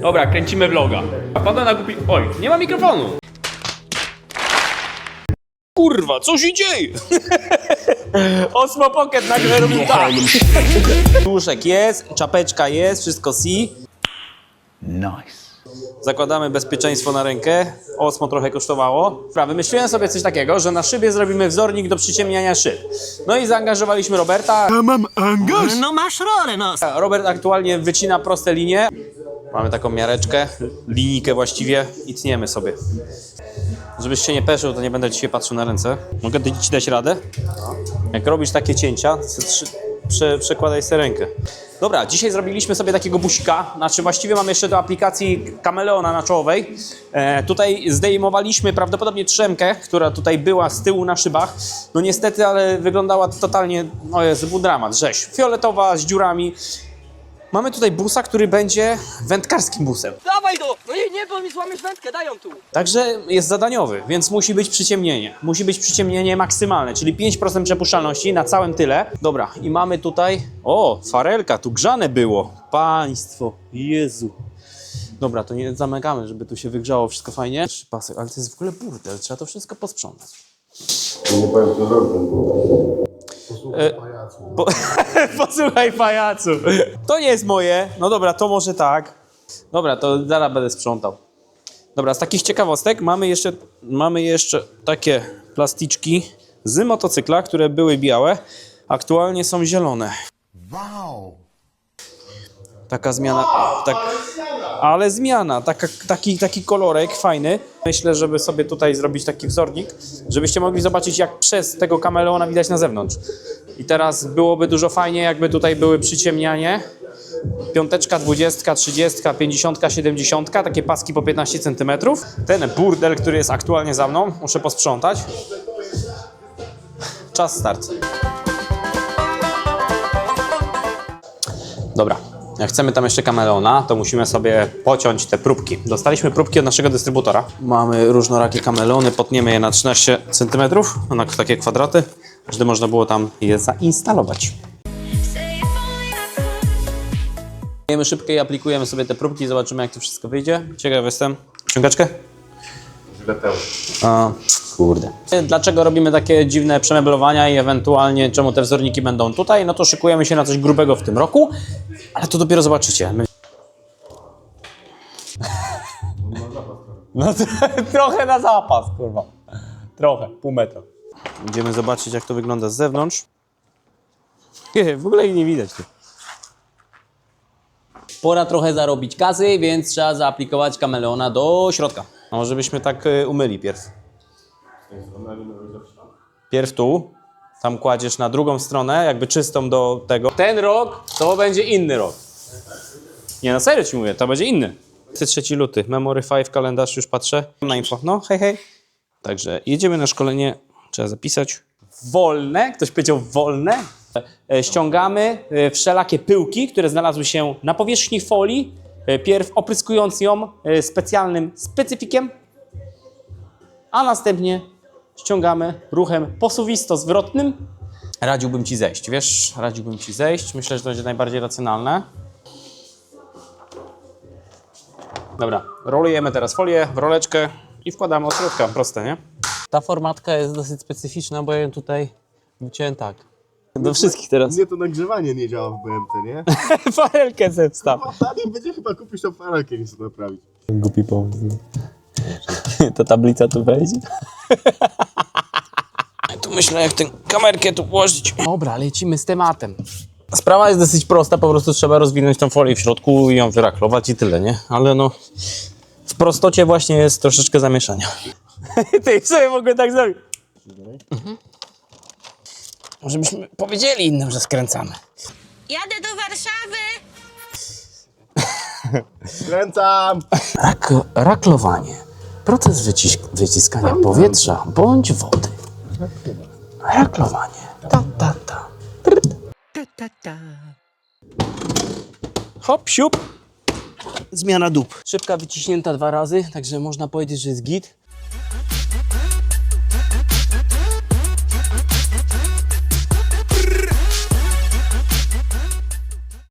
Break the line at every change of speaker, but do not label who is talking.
Dobra, kręcimy vloga. A pada na głupi... Oj, nie ma mikrofonu. Kurwa, co się dzieje? Osmo Pocket nagle robi tak. Duszek jest, czapeczka jest, wszystko si.
Nice.
Zakładamy bezpieczeństwo na rękę. Osmo trochę kosztowało. Dobra, wymyśliłem sobie coś takiego, że na szybie zrobimy wzornik do przyciemniania szyb. No i zaangażowaliśmy Roberta.
No masz rolę, no.
Robert aktualnie wycina proste linie. Mamy taką miareczkę, linijkę właściwie i tniemy sobie. Żebyś się nie peszył, to nie będę się patrzył na ręce. Mogę ci dać radę? Jak robisz takie cięcia, prze, przekładaj sobie rękę. Dobra, dzisiaj zrobiliśmy sobie takiego busika. Znaczy właściwie mam jeszcze do aplikacji kameleona na czołowej. E, tutaj zdejmowaliśmy prawdopodobnie trzemkę, która tutaj była z tyłu na szybach. No niestety, ale wyglądała to totalnie, no jest, był dramat, rzeź. Fioletowa, z dziurami. Mamy tutaj busa, który będzie wędkarskim busem.
Dawaj go! No nie, nie, bo mi złamiesz wędkę, dają tu.
Także jest zadaniowy, więc musi być przyciemnienie. Musi być przyciemnienie maksymalne, czyli 5% przepuszczalności na całym tyle. Dobra, i mamy tutaj. O, farelka, tu grzane było. Państwo, Jezu. Dobra, to nie zamykamy, żeby tu się wygrzało wszystko fajnie. Trzy pasek, ale to jest w ogóle burdel, trzeba to wszystko posprzątać.
Nie powiem co zrobię.
Po, posłuchaj, pajacu. To nie jest moje. No dobra, to może tak. Dobra, to zaraz będę sprzątał. Dobra, z takich ciekawostek mamy jeszcze, mamy jeszcze takie plasticzki z motocykla, które były białe. Aktualnie są zielone.
Wow.
Taka zmiana. Tak, ale zmiana, taka, taki, taki kolorek fajny. Myślę, żeby sobie tutaj zrobić taki wzornik, żebyście mogli zobaczyć, jak przez tego kameleona widać na zewnątrz. I teraz byłoby dużo fajnie, jakby tutaj były przyciemnianie. Piąteczka, dwudziestka, trzydziestka, pięćdziesiątka, siedemdziesiątka, takie paski po 15 cm. Ten burdel, który jest aktualnie za mną, muszę posprzątać. Czas start. Dobra, chcemy tam jeszcze kameleona, to musimy sobie pociąć te próbki. Dostaliśmy próbki od naszego dystrybutora. Mamy różnorakie kameleony, potniemy je na 13 cm, na takie kwadraty, żeby można było tam je zainstalować. Dajemy szybkę i aplikujemy sobie te próbki, zobaczymy jak to wszystko wyjdzie. Ciekaw jestem. Ciągaczkę?
Źle pełno.
Kurde. Dlaczego robimy takie dziwne przemeblowania i ewentualnie czemu te wzorniki będą tutaj? No to szykujemy się na coś grubego w tym roku, ale to dopiero zobaczycie. My... No trochę na zapas, kurwa. Trochę, pół metra. Idziemy zobaczyć jak to wygląda z zewnątrz. Nie, w ogóle ich nie widać tu. Pora trochę zarobić kasy, więc trzeba zaaplikować kameleona do środka. A może byśmy tak y, umyli pierw. Pierw tu, tam kładziesz na drugą stronę, jakby czystą do tego. Ten rok to będzie inny rok. Nie, na serio ci mówię, to będzie inny. 3 luty, Memory 5, kalendarz już patrzę. Na info, no hej hej. Także jedziemy na szkolenie, trzeba zapisać. Wolne, ktoś powiedział wolne. E, Ściągamy e, wszelakie pyłki, które znalazły się na powierzchni folii, e, pierw opryskując ją specjalnym specyfikiem, a następnie ściągamy ruchem posuwisto-zwrotnym. Radziłbym Ci zejść, wiesz, radziłbym Ci zejść. Myślę, że to będzie najbardziej racjonalne. Dobra, rolujemy teraz folię w roleczkę i wkładamy od środka, proste, nie? Ta formatka jest dosyć specyficzna, bo ja ją tutaj wyciąłem tak. Do wszystkich teraz.
Nie, to nagrzewanie nie działa w BMT, nie?
Farelkę ze wstaw.
Taniej będzie chyba kupić tą farelkę niż to naprawić.
Głupi pomysł. Ta tablica tu wejdzie? tu myślę, jak tę kamerkę tu włożyć. Dobra, lecimy z tematem. Sprawa jest dosyć prosta, po prostu trzeba rozwinąć tą folię w środku i ją wyraklować i tyle, nie? Ale no, w prostocie właśnie jest troszeczkę zamieszania. Ty sobie mogę tak zrobić. Mhm. Może byśmy powiedzieli innym, że skręcamy.
Jadę do Warszawy!
Kręcam!
Rak, raklowanie. Proces wycisk, wyciskania powietrza bądź wody. Raklowanie. Ta, ta, ta. Hop, siup. Zmiana dup. Szybka wyciśnięta dwa razy, także można powiedzieć, że jest git.